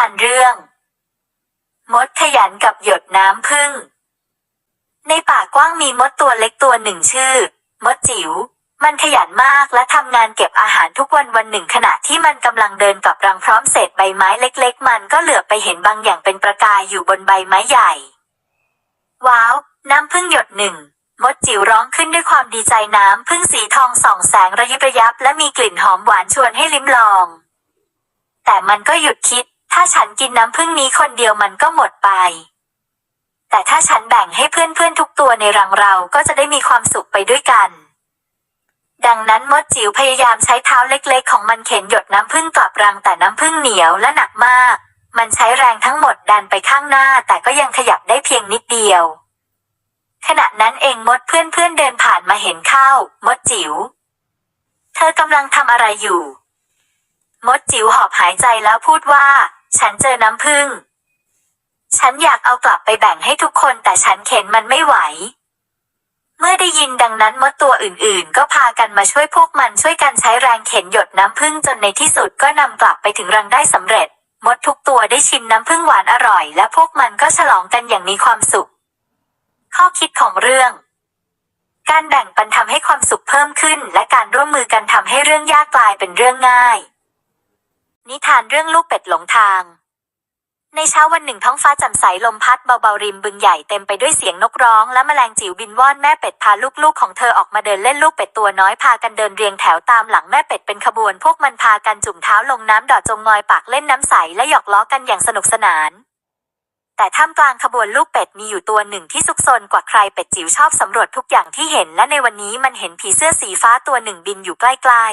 านเรื่อง มดขยันกับหยดน้ำพึ่ง ในป่ากว้างมีมดตัวเล็กตัวหนึ่งชื่อ มดจิ๋ว มันขยันมากและทำงานเก็บอาหารทุกวันวันหนึ่งขณะที่มันกำลังเดินกลับรังพร้อมเศษใบไม้เล็ก ๆ มันก็เหลือบไปเห็นบางอย่างเป็นประกายอยู่บนใบไม้ใหญ่ ว้าว น้ำพึ่งหยดหนึ่งมดจิ๋วร้องขึ้นด้วยความดีใจน้ำพึ่งสีทองส่องแสงระยิบระยับและมีกลิ่นหอมหวานชวนให้ลิ้มลอง แต่มันก็หยุดคิด ถ้าฉันกินน้ำพึ่งนี้คนเดียวมันก็หมดไป แต่ถ้าฉันแบ่งให้เพื่อนๆทุกตัวในรังเราก็จะได้มีความสุขไปด้วยกัน ดังนั้นมดจิ๋วพยายามใช้เท้าเล็กๆ ของมันเข็นหยดน้ำพึ่งกลับรังแต่น้ำพึ่งเหนียวและหนักมาก มันใช้แรงทั้งหมดดันไปข้างหน้าแต่ก็ยังขยับได้เพียงนิดเดียว ขณะนั้นเองมดเพื่อนๆเดินผ่านมาเห็นเข้ามดจิ๋วเธอกำลังทำอะไรอยู่ มดจิ๋วหอบหายใจแล้วพูดว่า ฉันเจอน้ำพึ่งฉันอยากเอากลับไปแบ่งให้ทุกคนแต่ฉันเข็นมันไม่ไหว เมื่อได้ยินดังนั้นมดตัวอื่นๆ ก็พากันมาช่วยพวกมันช่วยกันใช้แรงเข็นหยดน้ำพึ่งจนในที่สุดก็นำกลับไปถึงรังได้สำเร็จ มดทุกตัวได้ชิมน้ำพึ่งหวานอร่อย และพวกมันก็ฉลองกันอย่างมีความสุข ข้อคิดของเรื่องการแบ่งปันทำให้ความสุขเพิ่มขึ้น และการร่วมมือกันทำให้เรื่องยากกลายเป็นเรื่องง่าย นิทานเรื่องลูกเป็ดหลงทาง ในเช้าวันหนึ่งท้องฟ้าแจ่มใสลมพัดเบาๆริมบึงใหญ่เต็มไปด้วยเสียงนกร้องและแมลงจิ๋วบินว่อนแม่เป็ดพาลูกๆของเธอออกมาเดินเล่นลูกเป็ดตัวน้อยพากันเดินเรียงแถวตามหลังแม่เป็ดเป็นขบวน พวกมันพากันจุ่มเท้าลงน้ำดอดจงงอยปากเล่นน้ำใสและหยอกล้อกันอย่างสนุกสนานแต่ท่ามกลางขบวนลูกเป็ดมีอยู่ตัวหนึ่งที่ซุกซนกว่าใครเป็ดจิ๋วชอบสำรวจทุกอย่างที่เห็น และในวันนี้มันเห็นผีเสื้อสีฟ้าตัวหนึ่งบินอยู่ใกล้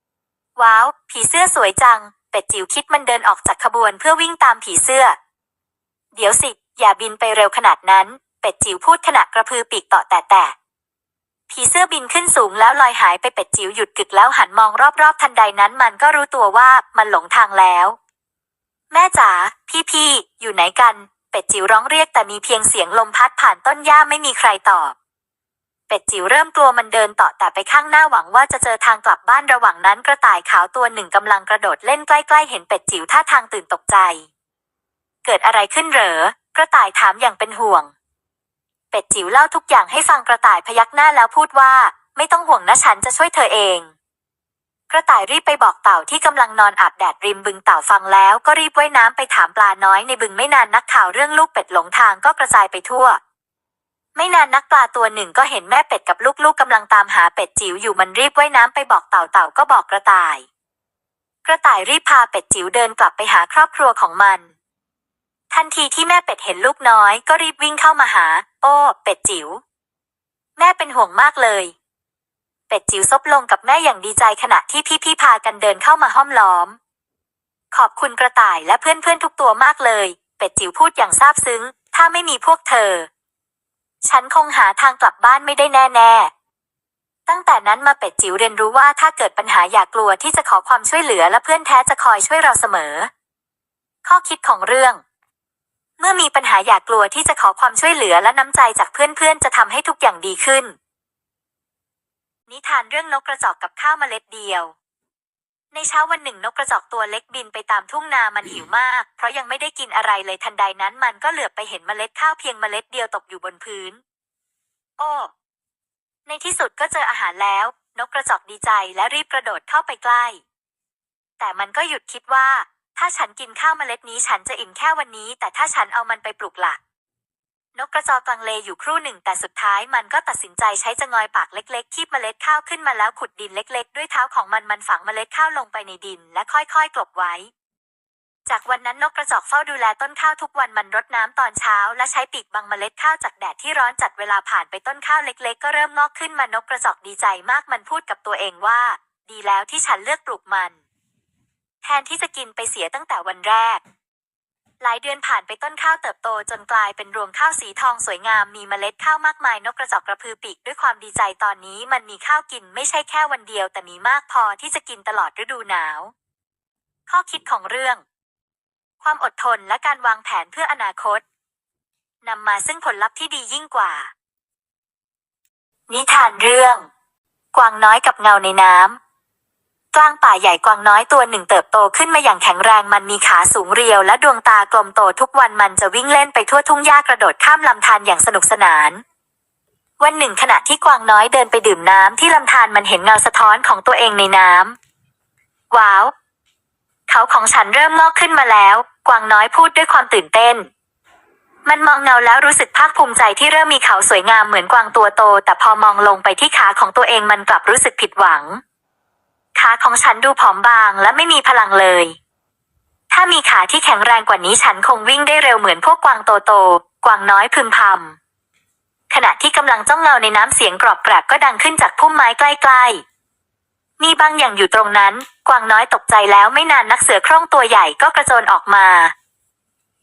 ๆ ว้าว ผีเสื้อสวยจัง เป็ดจิ๋วคิดมันเดินออกจากขบวนเพื่อวิ่งตามผีเสื้อ เดี๋ยวสิ อย่าบินไปเร็วขนาดนั้น เป็ดจิ๋วพูดขณะกระพือปีกต่อแต่แต่ผีเสื้อบินขึ้นสูงแล้วลอยหายไปเป็ดจิ๋วหยุดกึกแล้วหันมองรอบๆ ทันใดนั้นมันก็รู้ตัวว่ามันหลงทางแล้ว แม่จ๋าพี่ๆอยู่ไหนกัน เป็ดจิ๋วร้องเรียกแต่มีเพียงเสียงลมพัดผ่านต้นหญ้าไม่มีใครตอบ เป็ดจิ๋วเริ่มกลัวมันเดินต่อแต่ไปข้างหน้าหวังว่าจะเจอทางกลับบ้านระหว่างนั้นกระต่ายขาวตัวหนึ่งกำลังกระโดดเล่นใกล้ๆเห็นเป็ดจิ๋วท่าทางตื่นตกใจ เกิดอะไรขึ้นเหรอกระต่ายถามอย่างเป็นห่วง เป็ดจิ๋วเล่าทุกอย่างให้ฟังกระต่ายพยักหน้าแล้วพูดว่า ไม่ต้องห่วงนะฉันจะช่วยเธอเอง กระต่ายรีบไปบอกเต่าที่กำลังนอนอาบแดดริมบึงเต่าฟังแล้วก็รีบว่ายน้ำไปถามปลาน้อยในบึงไม่นานนักข่าวเรื่องลูกเป็ดหลงทางก็กระจายไปทั่ว ไม่นานนักปลาตัวหนึ่งก็เห็นแม่เป็ดกับลูกๆกำลังตามหาเป็ดจิ๋วอยู่มันรีบว่ายน้ำไปบอกเต่าเต่าก็บอกกระต่าย กระต่ายรีบพาเป็ดจิ๋วเดินกลับไปหาครอบครัวของมัน ทันทีที่แม่เป็ดเห็นลูกน้อยก็รีบวิ่งเข้ามาหา โอ้ เป็ดจิ๋วแม่เป็นห่วงมากเลย เป็ดจิ๋วซบลงกับแม่อย่างดีใจขณะที่พี่ๆพากันเดินเข้ามาห้อมล้อม ขอบคุณกระต่ายและเพื่อนๆทุกตัวมากเลย เป็ดจิ๋วพูดอย่างซาบซึ้ง ถ้าไม่มีพวกเธอ ฉันคงหาทางกลับบ้านไม่ได้แน่ๆ ตั้งแต่นั้นมาเป็ดจิ๋วเรียนรู้ว่าถ้าเกิดปัญหาอย่ากลัวที่จะขอความช่วยเหลือและเพื่อนแท้จะคอยช่วยเราเสมอ ข้อคิดของเรื่อง เมื่อมีปัญหาอย่ากลัวที่จะขอความช่วยเหลือและน้ำใจจากเพื่อนๆ จะทำให้ทุกอย่างดีขึ้น นิทานเรื่องนกกระจอกกับข้าวเมล็ดเดียว ในเช้าวันหนึ่งนกกระจอกตัวเล็กบินไปตามทุ่งนามันหิวมาก เพราะยังไม่ได้กินอะไรเลยทันใดนั้นมันก็เหลือบไปเห็นเมล็ดข้าวเพียงเมล็ดเดียวตกอยู่บนพื้น โอ้ในที่สุดก็เจออาหารแล้ว นกกระจอกดีใจและรีบกระโดดเข้าไปใกล้ แต่มันก็หยุดคิดว่า ถ้าฉันกินข้าวเมล็ดนี้ฉันจะอิ่มแค่วันนี้ แต่ถ้าฉันเอามันไปปลูกหลัก นกกระจอกลังเลอยู่ครู่หนึ่ง แต่สุดท้ายมันก็ตัดสินใจใช้จะงอยปากเล็กๆ คีบเมล็ดข้าวขึ้นมาแล้วขุดดินเล็กๆ ด้วยเท้าของมันมันฝังเมล็ดข้าวลงไปในดิน และค่อยๆ กลบไว้ จากวันนั้นนกกระจอกเฝ้าดูแลต้นข้าวทุกวันมันรดน้ำตอนเช้า และใช้ปีกบังเมล็ดข้าวจากแดดที่ร้อนจัดเวลาผ่านไปต้นข้าวเล็ก ๆ ก็เริ่มงอกขึ้นมานกกระจอกดีใจมากมันพูดกับตัวเองว่า ดีแล้วที่ฉันเลือกปลูกมัน แทนที่จะกินไปเสียตั้งแต่วันแรก หลายเดือนผ่านไปต้นข้าวเติบโตจนกลายเป็นรวงข้าวสีทองสวยงามมีเมล็ดข้าวมากมายนกกระจอกกระพือปีกด้วยความดีใจตอนนี้มันมีข้าวกินไม่ใช่แค่วันเดียว แต่มีมากพอที่จะกินตลอดฤดูหนาว ข้อคิดของเรื่อง ความอดทนและการวางแผนเพื่ออนาคตนำมาซึ่งผลลัพธ์ที่ดียิ่งกว่า นิทานเรื่อง กวางน้อยกับเงาในน้ำ กลางป่าใหญ่กวางน้อยตัวหนึ่งเติบโตขึ้นมาอย่างแข็งแรงมันมีขาสูงเรียวและดวงตากลมโตทุกวันมันจะวิ่งเล่นไปทั่วทุ่งหญ้ากระโดดข้ามลำธารอย่างสนุกสนาน วันหนึ่งขณะที่กวางน้อยเดินไปดื่มน้ำที่ลำธารมันเห็นเงาสะท้อนของตัวเองในน้ำว้าว เขาของฉันเริ่มงอกขึ้นมาแล้ว กวางน้อยพูดด้วยความตื่นเต้น มันมองเงาแล้วรู้สึกภาคภูมิใจที่เริ่มมีเขาสวยงามเหมือนกวางตัวโต แต่พอมองลงไปที่ขาของตัวเองมันกลับรู้สึกผิดหวัง ขาของฉันดูผอมบางและไม่มีพลังเลย ถ้ามีขาที่แข็งแรงกว่านี้ฉันคงวิ่งได้เร็วเหมือนพวกกวางโตโต กวางน้อยพึมพำขณะที่กำลังจ้องเงาในน้ำเสียงกรอบแกรบก็ดังขึ้นจากพุ่มไม้ใกล้ๆ มีบางอย่างอยู่ตรงนั้น กวางน้อยตกใจแล้วไม่นานนักเสือโคร่งตัวใหญ่ก็กระโจนออกมา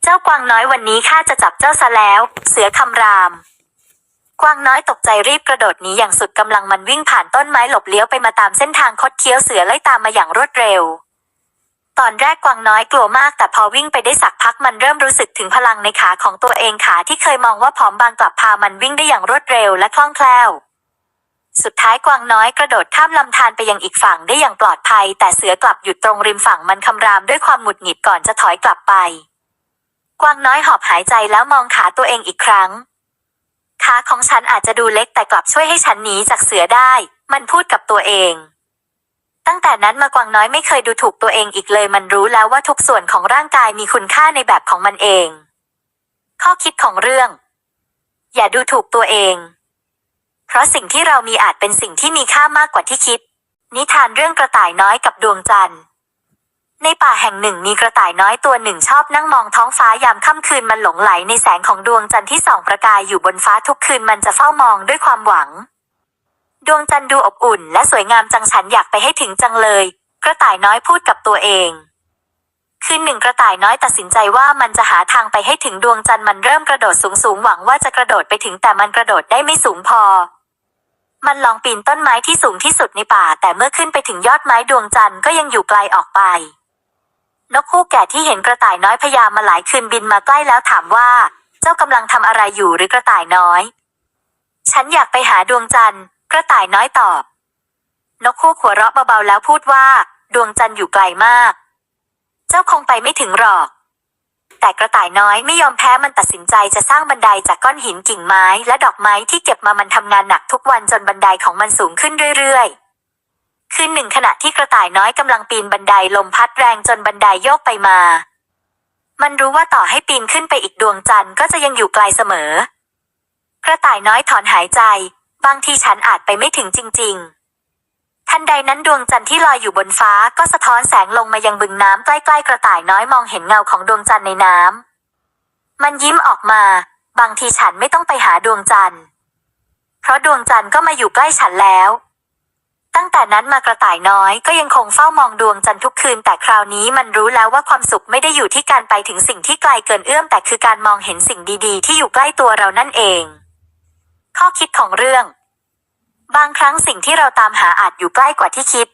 เจ้ากวางน้อยวันนี้ข้าจะจับเจ้าซะแล้ว เสือคำราม กวางน้อยตกใจรีบกระโดดหนีอย่างสุดกำลังมันวิ่งผ่านต้นไม้หลบเลี้ยวไปมาตามเส้นทางคดเคี้ยวเสือไล่ตามมาอย่างรวดเร็ว ตอนแรกกวางน้อยกลัวมากแต่พอวิ่งไปได้สักพักมันเริ่มรู้สึกถึงพลังในขาของตัวเองขาที่เคยมองว่าผอมบางกลับพามันวิ่งได้อย่างรวดเร็วและคล่องแคล่ว สุดท้ายกวางน้อยกระโดดข้ามลำธารไปยังอีกฝั่งได้อย่างปลอดภัย แต่เสือกลับหยุดตรงริมฝั่งมันคำรามด้วยความหงุดหงิดก่อนจะถอยกลับไป กวางน้อยหอบหายใจแล้วมองขาตัวเองอีกครั้ง ขาของฉันอาจจะดูเล็กแต่กลับช่วยให้ฉันหนีจากเสือได้ มันพูดกับตัวเอง ตั้งแต่นั้นมากวางน้อยไม่เคยดูถูกตัวเองอีกเลย มันรู้แล้วว่าทุกส่วนของร่างกายมีคุณค่าในแบบของมันเอง ข้อคิดของเรื่อง อย่าดูถูกตัวเอง เพราะสิ่งที่เรามีอาจเป็นสิ่งที่มีค่ามากกว่าที่คิด นิทานเรื่องกระต่ายน้อยกับดวงจันทร์ ในป่าแห่งหนึ่งมีกระต่ายน้อยตัวหนึ่งชอบนั่งมองท้องฟ้ายามค่ำคืนมันหลงไหลในแสงของดวงจันทร์ที่ส่องประกายอยู่บนฟ้าทุกคืนมันจะเฝ้ามองด้วยความหวัง ดวงจันทร์ดูอบอุ่น และสวยงามจังฉันอยากไปให้ถึงจังเลย กระต่ายน้อยพูดกับตัวเองคืนหนึ่งกระต่ายน้อยตัดสินใจว่ามันจะหาทางไปให้ถึงดวงจันทร์มันเริ่มกระโดดสูงสูงหวังว่าจะกระโดดไปถึงแต่มันกระโดดได้ไม่สูงพอ มันลองปีนต้นไม้ที่สูงที่สุดในป่า แต่เมื่อขึ้นไปถึงยอดไม้ดวงจันทร์ก็ยังอยู่ไกลออกไป นกคู่แก่ที่เห็นกระต่ายน้อยพยายามมาหลายคืนบินมาใกล้แล้วถามว่า เจ้ากำลังทำอะไรอยู่หรือกระต่ายน้อย ฉันอยากไปหาดวงจันทร์ กระต่ายน้อยตอบ นกคู่หัวเราะเบาๆแล้วพูดว่า ดวงจันทร์อยู่ไกลมาก เจ้าคงไปไม่ถึงหรอก แต่กระต่ายน้อยไม่ยอมแพ้มันตัดสินใจจะสร้างบันไดจากก้อนหินกิ่งไม้ และดอกไม้ที่เก็บมามันทำงานหนักทุกวันจนบันไดของมันสูงขึ้นเรื่อยๆ คืนหนึ่งขณะที่กระต่ายน้อยกำลังปีนบันไดลมพัดแรงจนบันไดโยกไปมา มันรู้ว่าต่อให้ปีนขึ้นไปอีกดวงจันทร์ก็จะยังอยู่ไกลเสมอ กระต่ายน้อยถอนหายใจ บางทีฉันอาจไปไม่ถึงจริง ๆ ทันใดนั้นดวงจันทร์ที่ลอยอยู่บนฟ้าก็สะท้อนแสงลงมายังบึงน้ำใกล้ๆกระต่ายน้อยมองเห็นเงาของดวงจันทร์ในน้ำมันยิ้มออกมา บางทีฉันไม่ต้องไปหาดวงจันทร์ เพราะดวงจันทร์ก็มาอยู่ใกล้ฉันแล้ว ตั้งแต่นั้นมากระต่ายน้อยก็ยังคงเฝ้ามองดวงจันทร์ทุกคืน แต่คราวนี้มันรู้แล้วว่าความสุขไม่ได้อยู่ที่การไปถึงสิ่งที่ไกลเกินเอื้อม แต่คือการมองเห็นสิ่งดีๆ ที่อยู่ใกล้ตัวเรานั่นเอง ข้อคิดของเรื่อง บางครั้งสิ่งที่เราตามหาอาจอยู่ใกล้กว่าที่คิด